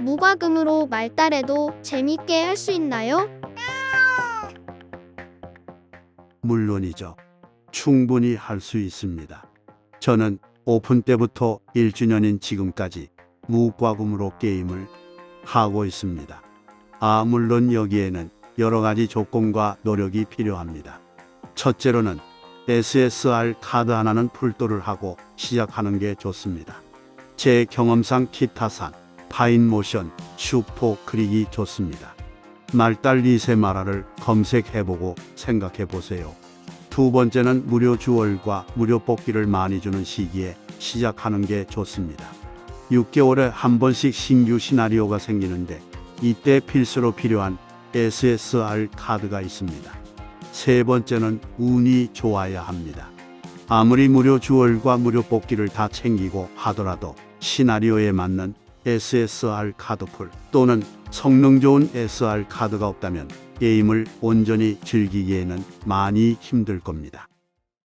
무과금으로 말달에도 재밌게 할 수 있나요? 물론이죠. 충분히 할 수 있습니다. 저는 오픈 때부터 1주년인 지금까지 무과금으로 게임을 하고 있습니다. 아, 물론 여기에는 여러 가지 조건과 노력이 필요합니다. 첫째로는 SSR 카드 하나는 풀도를 하고 시작하는 게 좋습니다. 제 경험상 키타산, 파인모션, 슈퍼 크릭이 좋습니다. 말달 리세 마라를 검색해보고 생각해보세요. 두 번째는 무료 주얼과 무료 뽑기를 많이 주는 시기에 시작하는 게 좋습니다. 6개월에 한 번씩 신규 시나리오가 생기는데 이때 필수로 필요한 SSR 카드가 있습니다. 세 번째는 운이 좋아야 합니다. 아무리 무료 주얼과 무료 뽑기를 다 챙기고 하더라도 시나리오에 맞는 SSR 카드풀 또는 성능 좋은 SR 카드가 없다면 게임을 온전히 즐기기에는 많이 힘들 겁니다.